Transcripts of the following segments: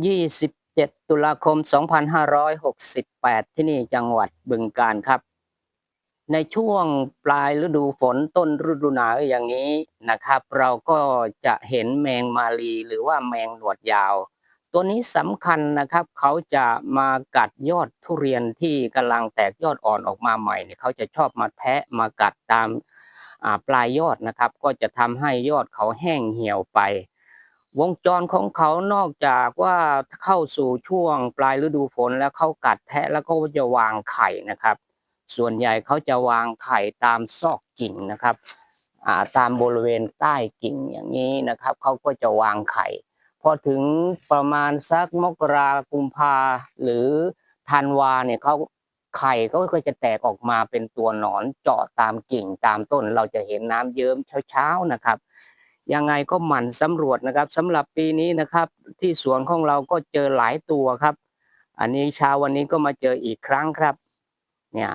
27 ตุลาคม 2568 ที่นี่จังหวัดบึงกาฬครับ ในช่วงปลายฤดูฝนต้นฤดูหนาวอย่างนี้นะครับ เราก็จะเห็นแมงมาลีหรือว่าแมงหนวดยาว ตัวนี้สำคัญนะครับ เขาจะมากัดยอดทุเรียนที่กำลังแตกยอดอ่อนออกมาใหม่เนี่ยเขาจะชอบมาแทะมากัดตามปลายยอดนะครับ ก็จะทำให้ยอดเขาแห้งเหี่ยวไป วงจรของเขานอกจากว่าเข้าสู่ช่วงปลายฤดูฝนแล้วเขากัดแทะแล้วก็จะวางไข่นะครับ ส่วนใหญ่เขาจะวางไข่ตามซอกกิ่งนะครับตามบริเวณใต้กิ่งอย่างนี้นะครับเขาก็จะวางไข่ พอถึงประมาณสักมกรากุมภาหรือธันวาเนี่ยเขาไข่ก็ก็จะแตกออกมาเป็นตัวหนอนเจาะตามกิ่งตามต้น เราจะเห็นน้ำเยิ้มเช้าๆนะครับ ยังไงก็หมั่นสำรวจนะครับสำหรับปีนี้นะครับ ที่สวนของเราก็เจอหลายตัวครับ อันนี้เช้าวันนี้ก็มาเจออีกครั้งครับ เนี่ย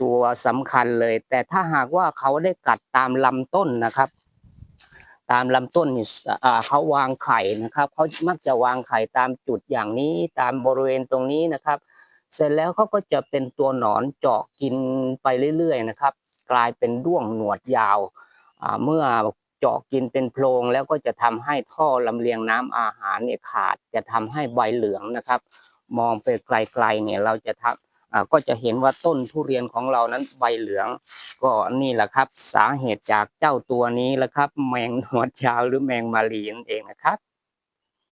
ตัวสำคัญเลย แต่ถ้าหากว่าเขาได้กัดตามลำต้นนะครับ ตามลำต้นนี่เขาวางไข่นะครับเขามักจะวางไข่ตามจุดอย่างนี้ตามบริเวณตรงนี้นะครับ เสร็จแล้วเขาก็จะเป็นตัวหนอนเจาะกินไปเรื่อยๆนะครับ กลายเป็นด้วงหนวดยาวเมื่อ เจาะกินเป็นโพรงแล้วก็จะทำให้ท่อลำเลียงน้ำอาหารเนี่ยขาด จะทำให้ใบเหลืองนะครับ มองไปไกลๆเนี่ยเราจะทำก็จะเห็นว่าต้นทุเรียนของเรานั้นใบเหลือง ก็นี่แหละครับ สาเหตุจากเจ้าตัวนี้แหละครับ แมงหนวดยาวหรือแมงมาลีนั่นเองนะครับ